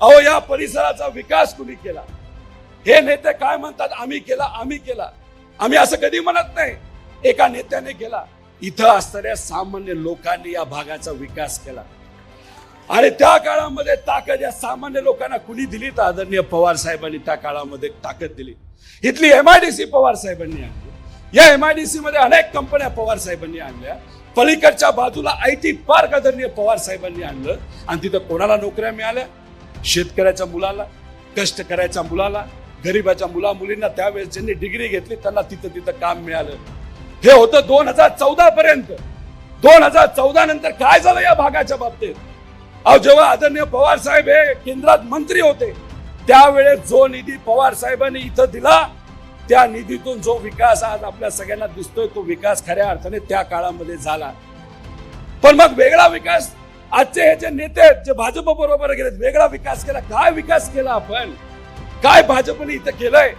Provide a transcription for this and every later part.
अहो या परिसराचा विकास कुणी केला? हे नेते काय म्हणतात? आम्ही केला आम्ही केला. आम्ही असं कधी म्हणत नाही. एका नेत्याने केला. इथं असणाऱ्या सामान्य लोकांनी या भागाचा विकास केला. आणि त्या काळामध्ये ताकद या सामान्य लोकांना कुणी दिली? तर आदरणीय पवार साहेबांनी त्या काळामध्ये ताकद दिली. इथली एमआयडीसी पवार साहेबांनी आणली. या एमआयडीसी मध्ये अनेक कंपन्या पवार साहेबांनी आणल्या. पलीकडच्या बाजूला आय टी पार्क आदरणीय पवार साहेबांनी आणलं. आणि तिथं कोणाला नोकऱ्या मिळाल्या? शेतकऱ्याच्या मुलाला कष्ट करायच्या मुलाला गरीबाच्या मुला मुलींना त्यावेळेस ज्यांनी डिग्री घेतली त्यांना तिथं तिथं काम मिळालं. हे होतं दोन हजार चौदा पर्यंत. दोन हजार चौदा नंतर काय झालं या भागाच्या बाबतीत? अहो जेव्हा आदरणीय पवार साहेब हे केंद्रात मंत्री होते त्यावेळेस जो निधी पवार साहेबांनी इथं दिला त्या निधीतून जो विकास आज आपल्या सगळ्यांना दिसतोय तो विकास खऱ्या अर्थाने त्या काळामध्ये झाला. पण मग वेगळा विकास आजचे हे जे नेते आहेत जे भाजप बरोबर गेले वेगळा विकास केला. काय विकास केला आपण? काय भाजपने इथं केलंय?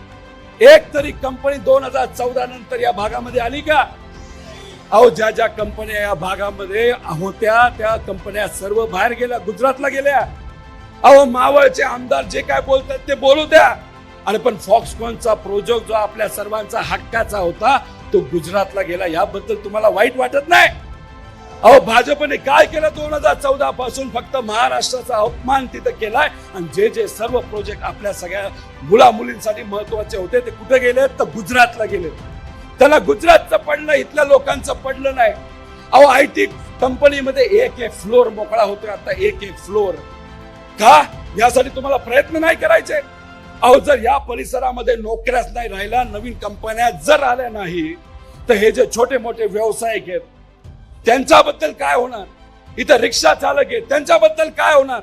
एक तरी कंपनी दोन हजार चौदा नंतर या भागामध्ये आली का? अहो ज्या ज्या कंपन्या या भागामध्ये होत्या त्या कंपन्या सर्व बाहेर गेल्या गुजरातला गेल्या. अहो मावळचे आमदार जे काय बोलतात ते बोलू द्या. आणि पण फॉक्सकॉनचा प्रोजेक्ट जो आपल्या सर्वांचा हक्काचा होता तो गुजरातला गेला. याबद्दल तुम्हाला वाईट वाटत नाही? अहो भाजपने काय केलं? दोन हजार चौदा पासून फक्त महाराष्ट्राचा अपमान तिथं केलाय. आणि जे जे सर्व प्रोजेक्ट आपल्या सगळ्या मुला मुलींसाठी महत्त्वाचे होते ते कुठे गेले? तर गुजरातला गेले. त्याला गुजरातचं पडलं इथल्या लोकांचं पडलं नाही. अहो आय टी कंपनीमध्ये एक एक फ्लोर मोकळा होतोय आता एक एक फ्लोर. का? यासाठी तुम्हाला प्रयत्न नाही करायचे? अहो जर या परिसरामध्ये नोकऱ्याच नाही राहिल्या नवीन कंपन्या जर आल्या नाही तर हे जे छोटे मोठे व्यावसायिक आहेत त्यांच्याबद्दल काय होणार? इथं रिक्षा चालक आहे त्यांच्याबद्दल काय होणार?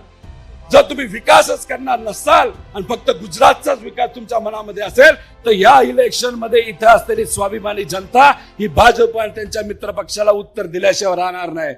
जर तुम्ही विकासच करणार नसाल आणि फक्त गुजरातचाच विकास तुमच्या मनामध्ये असेल तर या इलेक्शनमध्ये इथे असलेली स्वाभिमानी जनता ही भाजप आणि त्यांच्या मित्र पक्षाला उत्तर दिल्याशिवाय राहणार नाही.